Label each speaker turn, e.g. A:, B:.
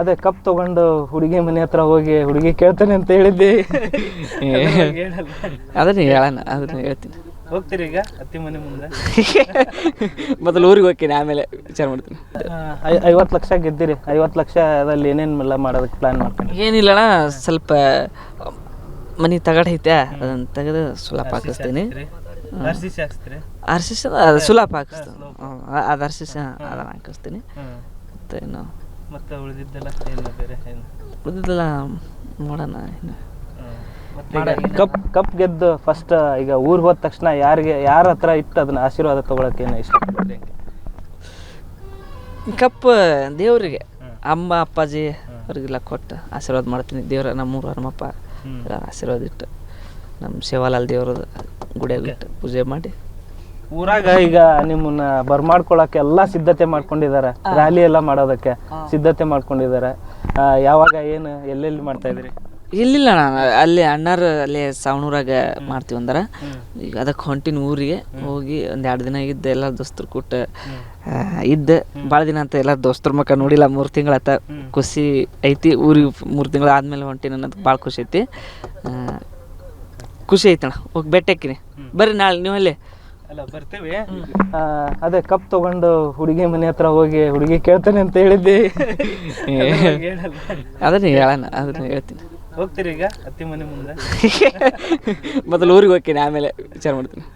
A: ಅದೇ ಕಪ್ ತಗೊಂಡು ಹುಡುಗಿ ಮನೆ ಹತ್ರ ಹೋಗಿ ಹುಡುಗಿ ಕೇಳ್ತಾನೆ ಅಂತ ಹೇಳಿದ್ದೆ.
B: ಅದನ್ನ ಹೇಳೋಣ ಅದನ್ನ ಹೇಳ್ತೀನಿ.
A: ಹೋಗ್ತೀರಿ ಈಗ ಅತ್ತಿ ಮನೆ ಮುಂದೆ?
B: ಮೊದಲು ಊರಿಗೆ ಹೋಗ್ತೀನಿ ಆಮೇಲೆ ವಿಚಾರ ಮಾಡ್ತೀನಿ.
A: ಐವತ್ತು ಲಕ್ಷ ಗೆದ್ದಿರಿ. ಐವತ್ತು ಲಕ್ಷ ಲಕ್ಷದಲ್ಲಿ ಏನೇನೆಲ್ಲ ಮಾಡೋದಕ್ಕೆ ಪ್ಲಾನ್ ಮಾಡ್ತೀನಿ
B: ಏನಿಲ್ಲಣ್ಣ ಸ್ವಲ್ಪ ಮನೆ ತಗಡೈತೆ ಅದನ್ನ ತೆಗೆದು ಸುಲಭ ಹಾಕಿಸ್ತೀನಿ. ಆರ್ಸಿಸ್ ಅದು ಸುಲಭ ಹಾಕಿಸ್ತೀನಿ. ಅದು ಆರ್ಸಿಸ್ ಅದನ್ನ ಹಾಕಿಸ್ತೀನಿ. ಮತ್ತು ಇನ್ನು
A: ಮತ್ತೆ ಉಳಿದಿದ್ದೆಲ್ಲ ಏನು ಬೇರೆ ಏನು?
B: ಉಳಿದಿದ್ದೆಲ್ಲ ನೋಡೋಣ ಇನ್ನು.
A: ಕಪ್ ಕಪ್ ಗೆದ್ದು ಫಸ್ಟ್ ಈಗ ಊರಿಗೆ ಹೋದ ತಕ್ಷಣ ಯಾರಿಗೆ ಯಾರ ಹತ್ರ ಇಟ್ಟು ಅದನ್ನ ಆಶೀರ್ವಾದ ತಗೊಳಕ್ಕೆ ಏನು ಇಷ್ಟ?
B: ಕಪ್ ದೇವರಿಗೆ. ಅಮ್ಮ ಅಪ್ಪಾಜಿ ಅವ್ರಿಗೆಲ್ಲ ಕೊಟ್ಟು ಆಶೀರ್ವಾದ ಮಾಡ್ತೀನಿ. ದೇವ್ರ ನಮ್ಮೂರು ಹನುಮಪ್ಪ ಎಲ್ಲ ಆಶೀರ್ವಾದ ಇಟ್ಟು ನಮ್ಮ ಶಿವಲಾಲ್ ದೇವ್ರದ್ದು ಗುಡಿಯಾಗಿಟ್ಟು ಪೂಜೆ ಮಾಡಿ.
A: ಊರಾಗ ಈಗ ನಿಮ್ಮನ್ನ ಬರ್ಮಾಡ್ಕೊಳಕ್ಕೆ ಎಲ್ಲಾ ಸಿದ್ಧತೆ ಮಾಡ್ಕೊಂಡಿದ್ದಾರೆ ರ್ಯಾಲಿ ಎಲ್ಲಾ ಮಾಡೋದಕ್ಕೆ ಸಿದ್ಧತೆ ಮಾಡ್ಕೊಂಡಿದ್ದಾರೆ ಯಾವಾಗ ಏನು ಎಲ್ಲೆಲ್ಲಿ ಮಾಡ್ತಾ ಇದ್ರಿ
B: ಇಲ್ಲಿಲ್ಲ ಅಣ್ಣ ಅಲ್ಲಿ ಅಣ್ಣಾರು ಅಲ್ಲಿ ಸಾವಣೂರಾಗ ಮಾಡ್ತೀವಿ ಅಂದ್ರ. ಈಗ ಅದಕ್ಕೆ ಹೊಂಟಿನ ಊರಿಗೆ ಹೋಗಿ ಒಂದು ಎರಡು ದಿನ ಇದ್ದ ಎಲ್ಲ ದೋಸ್ತರು ಕೂಟ ಇದ್ದ. ಭಾಳ ದಿನ ಅಂತ ಎಲ್ಲ ದೋಸ್ತರ ಮಕ್ಕ ನೋಡಿಲ್ಲ ಮೂರು ತಿಂಗಳಾತ ಖುಷಿ ಐತಿ. ಊರಿಗೆ ಮೂರು ತಿಂಗಳು ಆದ್ಮೇಲೆ ಹೊಂಟಿನ ಅನ್ನೋದು ಭಾಳ ಖುಷಿ ಐತಿ. ಖುಷಿ ಐತಣ್ಣ ಹೋಗಿ ಬೆಟ್ಟಕ್ಕಿನಿ ಬರ್ರಿ ನಾಳೆ ನೀವು ಅಲ್ಲಿ.
A: ಅಲ್ಲ ಬರ್ತೀವಿ. ಅದೇ ಕಪ್ ತಗೊಂಡು ಹುಡುಗಿ ಮನೆ ಹತ್ರ ಹೋಗಿ ಹುಡುಗಿ ಕೇಳ್ತಾನೆ ಅಂತ ಹೇಳಿದ್ದೆ.
B: ಅದನ್ನ ಹೇಳೋಣ ಅದನ್ನ ಹೇಳ್ತೀನಿ.
A: ಹೋಗ್ತೀರಿ ಈಗ ಅತ್ತಿ ಮನೆ ಮುಂದೆ?
B: ಮೊದಲು ಊರಿಗೆ ಹೋಗ್ತೀನಿ ಆಮೇಲೆ ವಿಚಾರ ಮಾಡ್ತೀನಿ.